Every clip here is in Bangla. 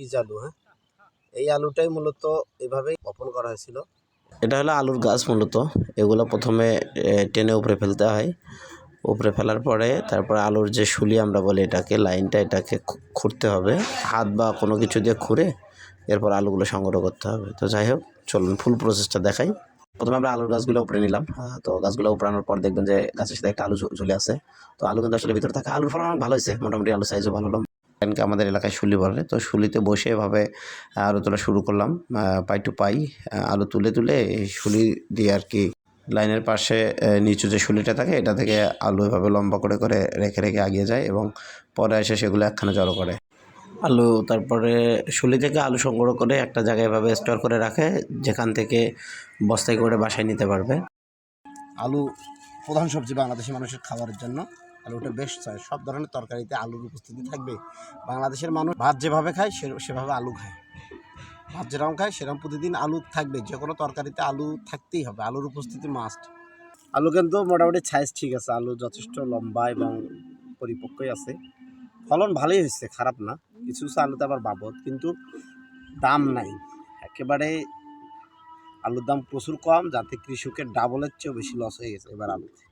বীজ আলু হ্যাঁ? এই আলুটাই মূলত এভাবেই বপন করা হয়েছিল। এটা হলো আলুর গাছ মূলত। এগুলো প্রথমে টেনে উপরে ফেলতে হয়। উপরে ফেলার পরে তারপরে আলুর যে শুলি আমরা বলি এটাকে, লাইনটা এটাকে খুঁড়তে হবে। হাত বা কোনো কিছু দিয়ে খুঁড়ে এরপর আলুগুলো সংগ্রহ করতে হবে। তো যাই হোক, চলুন ফুল প্রসেসটা দেখাই। প্রথমে আমরা আলুর গাছগুলো উপরে নিলাম। তো গাছগুলো উপরানোর পর দেখবেন যে গাছের সাথে একটা আলু ঝুলে আছে। তো আলু কিন্তু আসলে ভিতরে থাকে আলুর ফলন ভালো হয়েছে। মোটামুটি আলু সাইজও ভালো হলো। এখানকে আমাদের এলাকায় শুলি বলে। তো শুলিতে বসে এভাবে আলু তোলা শুরু করলাম। পাই টু পাই আলু তুলে তুলে শুলি দিয়ে আর কি লাইনের পাশে নিচু যে শুলিটা থাকে, এটা থেকে আলু এভাবে লম্বা করে করে রেখে রেখে আগিয়ে যায় এবং পরে এসে সেগুলো একখানে জড়ো করে। আলু তারপরে শুলি থেকে আলু সংগ্রহ করে একটা জায়গায় এভাবে স্টোর করে রাখে, যেখান থেকে বস্তায় করে বাসায় নিতে পারবে। আলু প্রধান সবজি বাংলাদেশের মানুষের খাবারের জন্য। আলুটা বেশ চায় সব ধরনের তরকারিতে আলুর উপস্থিতি থাকবে। বাংলাদেশের মানুষ ভাত যেভাবে খায়, সে- সেভাবে আলু খায়। ভাত যেরকম খায়, সেরকম প্রতিদিন আলু থাকবে। যে কোনো তরকারিতে আলু থাকতেই হবে। আলুর উপস্থিতি মাস্ট আলু কিন্তু মোটামুটি সাইজ ঠিক আছে। আলু যথেষ্ট লম্বা এবং পরিপক্কই আছে। ফলন ভালোই হয়েছে, খারাপ না। কিছু কিছু আলুতে আবার বাবদ, কিন্তু দাম নাই। একেবারে আলুর দাম প্রচুর কম, যাতে কৃষকের ডাবলের চেয়েও বেশি লস হয়ে গেছে এবার আলুতে।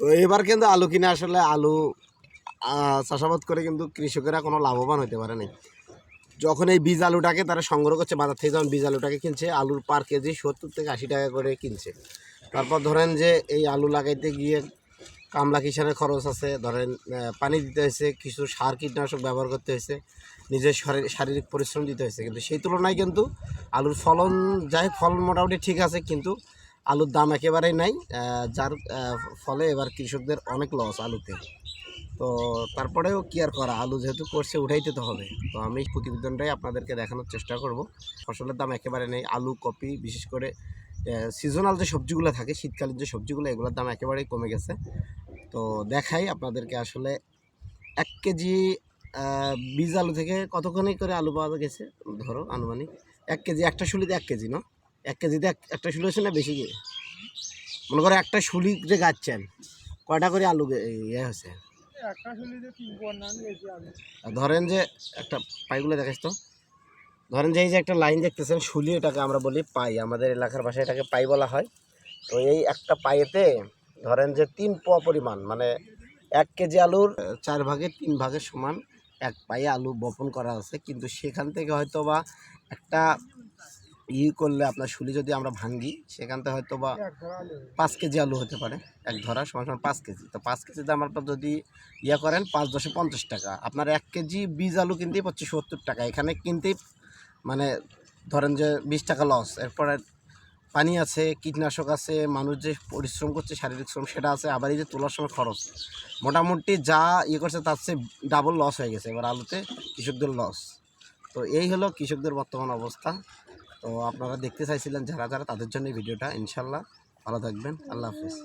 তো এবার কিন্তু আলু কিনে আসলে আলু চাষাবাদ করে কিন্তু কৃষকেরা কোনো লাভবান হতে পারে নাই। যখন এই বীজ আলুটাকে তারা সংগ্রহ করছে, বাজার থেকে যখন বীজ আলুটাকে কিনছে, আলুর পার কেজি সত্তর থেকে আশি টাকা করে কিনছে। তারপর ধরেন যে এই আলু লাগাইতে গিয়ে কামলা কিষানের খরচ আছে, ধরেন পানি দিতে হয়েছে, কিছু সার কীটনাশক ব্যবহার করতে হয়েছে, নিজের শরীর- শারীরিক পরিশ্রম দিতে হয়েছে। কিন্তু সেই তুলনায় কিন্তু আলুর ফলন, যাই ফলন মোটামুটি ঠিক আছে, কিন্তু আলুর দাম একেবারেই নাই যার ফলে এবার কৃষকদের অনেক লস আলুতে। তো তারপরেও কি আর করা? আলু যেহেতু করছে উঠাইতে তো হবে। তো আমি প্রতিবেদনটাই আপনাদেরকে দেখানোর চেষ্টা করব। ফসলের দাম একেবারে নেই। আলু, কপি, বিশেষ করে সিজনাল যে সবজিগুলো থাকে, শীতকালীন যে সবজিগুলো, এগুলোর দাম একেবারেই কমে গেছে। তো দেখাই আপনাদেরকে আসলে এক কেজি বীজ আলু থেকে কতখানি করে আলু পাওয়া গেছে? ধরো আনুমানিক। এক কেজি, একটা শুলিতে এক কেজি, না? এক কেজিতে এক- একটা শুলি হচ্ছে না বেশি মনে করো একটা শুলি যে গাচ্ছেন কয়টা করে আলু ইয়ে হয়েছে? ধরেন যে একটা পাইগুলো দেখাস তো। ধরেন যে এই যে একটা লাইন দেখতেছেন শুলি এটাকে আমরা বলি পাই। আমাদের এলাকার ভাষায় এটাকে পাই বলা হয়। তো এই একটা পাইয়েতে ধরেন যে তিন পোয়া পরিমাণ মানে এক কেজি আলুর চার ভাগে তিন ভাগের সমান এক পায়ে আলু বপন করা আছে। কিন্তু সেখান থেকে হয়তো বা একটা ই করলে আপনার শুলি যদি আমরা ভাঙ্গি থেকে হয়তো বা পাঁচ কেজি আলু হতে পারে, এক ধরা সমান সমান পাঁচ কেজি। তো পাঁচ কেজি দাম আপনার যদি ইয়ে করেন, পাঁচ দশে পঞ্চাশ টাকা। আপনার এক কেজি বীজ আলু কিনতেই পাচ্ছি সত্তর টাকা। এখানে কিনতেই মানে ধরেন যে বিশ টাকা লস এরপরে পানি আছে, কীটনাশক আছে, মানুষ যে পরিশ্রম করছে, শারীরিক শ্রম, সেটা আছে, আবার এই যে তোলার সময় খরচ। মোটামুটি যা ইয়ে করছে, তার চেয়ে ডাবল লস হয়ে গেছে। এবার আলুতে কৃষকদের লস তো এই হলো কৃষকদের বর্তমান অবস্থা। তো আপনারা দেখতে চাইছিলেন যারা যারা তাদের জন্য ভিডিওটা। ইনশাল্লাহ ভালো থাকবেন। আল্লাহ হাফিজ।